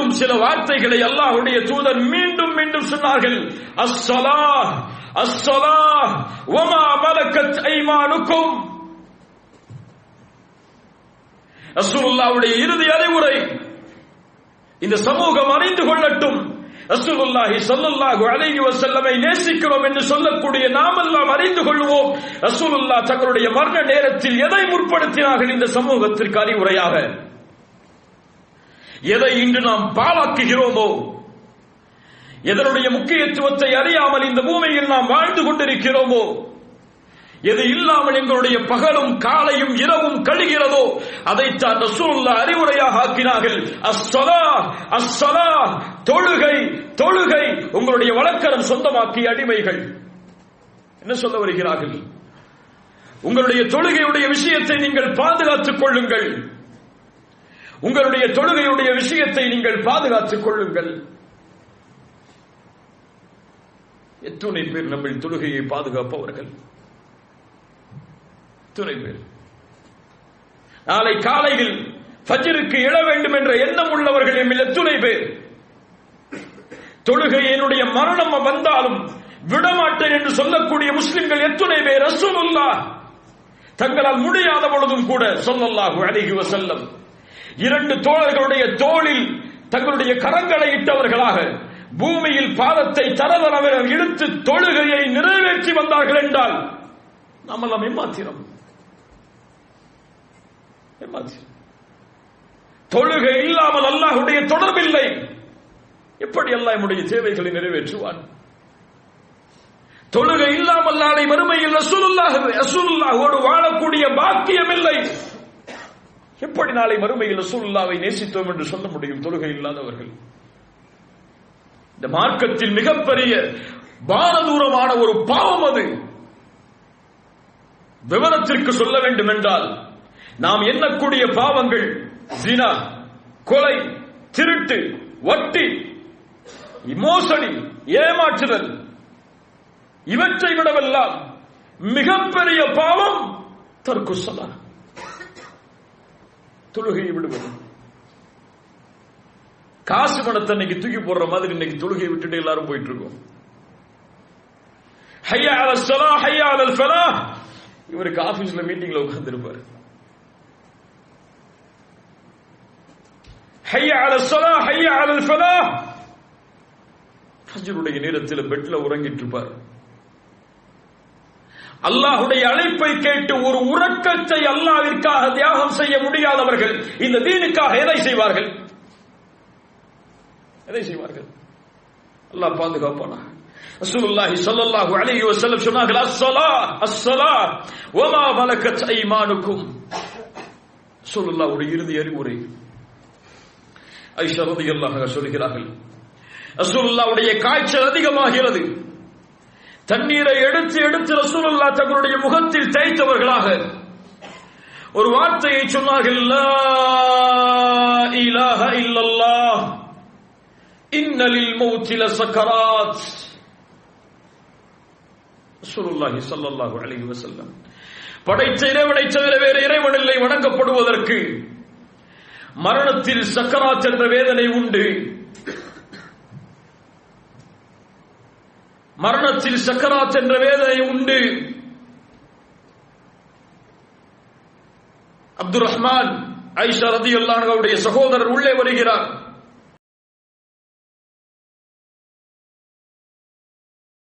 மீண்டும் சில வார்த்தைகளை அல்லாஹுடைய தூதர் மீண்டும் மீண்டும் சொன்னார்கள். அஸ்ஸலா அஸ்ஸலா வமா மலக்கத் ஐமானுக்கும். ரசூலுல்லாவுடைய இறுதி அறிவுரை இந்த சமூகம் அறிந்து கொள்ளட்டும். ரசூலுல்லாஹி ஸல்லல்லாஹு அலைஹி வஸல்லமை நேசிக்கிறோம் என்று சொல்லக்கூடிய நாமெல்லாம் அறிந்து கொள்வோம். ரசூலுல்லாஹ் தங்களுடைய மரண நேரத்தில் எதை முற்படுத்தினார்கள் இந்த சமூகத்திற்கு அறிவுரையாக? எதை இன்று நாம் பாழாக்குகிறோமோ? எதனுடைய முக்கியத்துவத்தை அறியாமல் இந்த பூமியில் நாம் வாழ்ந்து கொண்டிருக்கிறோமோ? எது இல்லாமல் எங்களுடைய பகலும் காலையும் இரவும் கழிகிறதோ? அதைத்தான் ரசூலுல்லாஹ் அறிவுரையாக ஆக்கினார்கள். அஸ்ஸலா அஸ்ஸலா தொழுகை தொழுகை உங்களுடைய வழக்கரம் சொந்தமாக்கிய அடிமைகள். என்ன சொல்ல வருகிறார்கள்? உங்களுடைய தொழுகையுடைய விஷயத்தை நீங்கள் பாதுகாத்துக் கொள்ளுங்கள். உங்களுடைய தொழுகையுடைய விஷயத்தை நீங்கள் பாதுகாத்துக் கொள்ளுங்கள். எத்துணை பேர் நம்ம தொழுகையை பாதுகாப்பவர்கள்? துணை பேர்? நாளை காலையில் ஃபஜ்ருக்கு எழ வேண்டும் என்ற எண்ணம் உள்ளவர்கள் எம்மில் எத்துணை பேர்? தொழுகை என்னுடைய மரணம் வந்தாலும் விடமாட்டேன் என்று சொல்லக்கூடிய முஸ்லிம்கள் எத்துணை பேர்? அசுமல்லா தங்களால் முடியாத பொழுதும் கூட சொல்லல்லாஹு அலைஹி வஸல்லம். இரண்டு தோழர்களுடைய தோளில் தங்களுடைய கரங்களை இட்டவர்களாக பூமியில் பாதத்தை தரதரவர இழுத்து தொழுகையை நிறைவேற்றி வந்தார்கள் என்றால் நம்மெல்லாம் எம்மாத்திரம்? ஏமாத்திரம் தொழுகை இல்லாமல் அல்லாஹுடைய தொடர்பில்லை. எப்படி அல்லாஹ் என்னுடைய தேவைகளை நிறைவேற்றுவான்? தொழுகை இல்லாமல் நாளை மறுமையில் ரசூலுல்லாஹ் ரசூலுல்லாஹோடு வாழக்கூடிய பாக்கியம் எப்படி நாளை மறுமையில் ரசூலுல்லாவை நேசித்தோம் என்று சொல்ல முடியும்? தொழுகை இல்லாதவர்கள். இந்த மார்க்கத்தில் மிகப்பெரிய பாரதூரமான ஒரு பாவம் அது. விவரத்திற்கு சொல்ல வேண்டும் என்றால் நாம் எண்ணக்கூடிய பாவங்கள் ஜினா கொலை திருட்டு வட்டி மோசடி ஏமாற்றுதல் இவற்றை விடவெல்லாம் மிகப்பெரிய பாவம் தற்குசலா தொழுகையை விடுவது. காசு பணத்தை இன்னைக்கு தூக்கி போடுற மாதிரி இன்னைக்கு தொழுகையை விட்டுட்டு எல்லாரும் போயிட்டு இருக்கோம் ஹையா அலல் ஹையா அலல் இவருக்கு ஆபீஸ்ல மீட்டிங்ல உட்கார்ந்து இருப்பாரு ஹையா அலல் ஸலா ஹையா அலல் ஃபலாஹ் ஃபஜ்ருடைய நேரத்தில் பெட்ல உறங்கிட்டு இருப்பார் அல்லாஹுடைய அழைப்பை கேட்டு ஒரு உறக்கத்தை அல்லாவிற்காக தியாகம் செய்ய முடியாதவர்கள் இந்த தீனுக்காக எதை செய்வார்கள்? எதை செய்வார்கள்? அல்லாஹ் பாதுகாப்பானா? ரசூலுல்லாஹி ஸல்லல்லாஹு அலைஹி வஸல்லம் சொன்னார்கள் அஸ்ஸலா அஸ்ஸலா வமா மலக்கத் ஐமானுக்கும். ரசூலுல்லாஹ்வுடைய இறுதி அறிவுரை. ஐஷா ரலியல்லாஹு அன்ஹா சொல்கிறார்கள் ரசூலுல்லாஹ்வுடைய காய்ச்சல் அதிகமாகிறது. தண்ணீரை எடுத்து எடுத்து ரசூலுல்லா தங்களுடைய முகத்தில் தேய்த்தவர்களாக. ஒரு வார்த்தையை சொன்னார்கள் இலாஹ இல்லல்லா இன்னலில் மௌத்தில சக்கராத். ரசூலுல்லாஹி ஸல்லல்லாஹு அலைஹி வஸல்லம். படைத்த இறைவனை தவிர வேறு இறைவன் இல்லை வணங்கப்படுவதற்கு. மரணத்தில் சக்கராத் என்ற வேதனை உண்டு. மரணத்தில் சக்கராத் என்ற வேதனை உண்டு அப்துல் ரஹ்மான் ஐஷா ரதி அல்லாஹுடைய சகோதரர் உள்ளே வருகிறார்